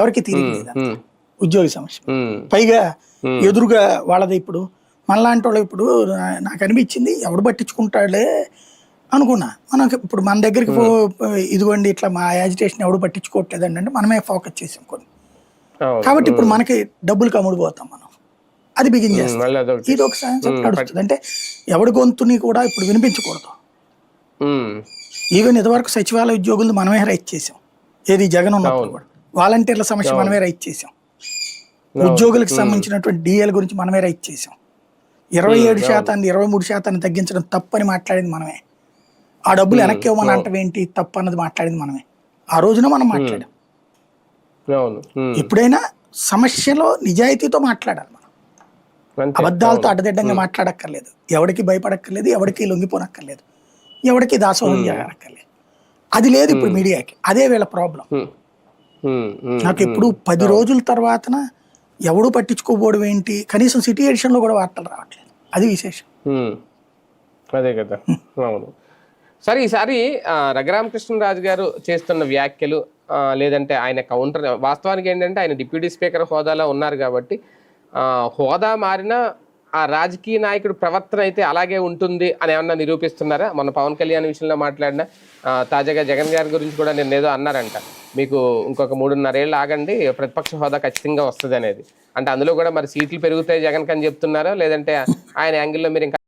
ఎవరికి ఉమ్, ఉద్యోగ సమస్య. పైగా. ఎదురుగా వాళ్ళది ఇప్పుడు మనలాంటి వాళ్ళు ఇప్పుడు నాకు అనిపించింది ఎవడు పట్టించుకుంటాడులే అనుకున్నా. మనకి ఇప్పుడు మన దగ్గరికి ఇదిగోండి ఇట్లా మా యాజిటేషన్ ఎవడు పట్టించుకోవట్లేదండి అంటే మనమే ఫోకస్ చేసాం కొన్ని. కాబట్టి ఇప్పుడు మనకి డబ్బులు కమ్ముడిపోతాం మనం. అది బిగిన్ చేస్తాం. ఇది ఒక నడుస్తుంది అంటే ఎవడి గొంతుని కూడా ఇప్పుడు వినిపించకూడదు. ఈవెన్ ఇదివరకు సచివాలయ ఉద్యోగులు మనమే రైట్ చేసాం. ఏది జగన్ ఉన్నప్పుడు కూడా. వాలంటీర్ల సమస్య మనమే రైట్ చేసాం ఉద్యోగులకు సంబంధించినటువంటి డిఎల్ గురించి మనమే రైట్ చేసాం ఇరవై ఏడు శాతాన్ని ఇరవై మూడు శాతాన్ని తగ్గించడం తప్పని మాట్లాడింది మనమే. ఆ డబ్బులు వెనక్కి ఇవ్వమని అంటం ఏంటి? తప్పు అన్నది మాట్లాడింది మనమే. ఆ రోజున మనం మాట్లాడాం. ఎప్పుడైనా సమస్యలో నిజాయితీతో మాట్లాడాలి మనం. అబద్ధాలతో అడ్డదిడ్డంగా మాట్లాడక్కర్లేదు. ఎవరికి భయపడక్కర్లేదు ఎవరికి లొంగిపోనక్కర్లేదు ఎవరికి దాసోహం చేయనక్కర్లేదు అది లేదు ఇప్పుడు మీడియాకి. అదే వీళ్ళ ప్రాబ్లం. నాకు ఎప్పుడు పది రోజుల తర్వాతన ఎవడు పట్టించుకోపోవడం ఏంటి? కనీసం సిటీ ఎడిషన్లో కూడా వార్తలు రావట్లేదు. అది విశేషం. అదే కదా. అవును. సరే ఈసారి రఘురామకృష్ణరాజు గారు చేస్తున్న వ్యాఖ్యలు లేదంటే ఆయన కౌంటర్ వాస్తవానికి ఏంటంటే ఆయన డిప్యూటీ స్పీకర్ హోదాలో ఉన్నారు కాబట్టి హోదా మారిన ఆ రాజకీయ నాయకుడు ప్రవర్తన అయితే అలాగే ఉంటుంది అని ఏమన్నా నిరూపిస్తున్నారా? మన పవన్ కళ్యాణ్ విషయంలో మాట్లాడిన తాజాగా జగన్ గారి గురించి కూడా నేను ఏదో అన్నారంట. మీకు ఇంకొక మూడున్నరేళ్ళు ఆగండి ప్రతిపక్ష హోదా ఖచ్చితంగా వస్తుంది అనేది అంటే అందులో కూడా మరి సీట్లు పెరుగుతాయి జగన్ కని చెప్తున్నారా? లేదంటే ఆయన యాంగిల్లో మీరు ఇంకా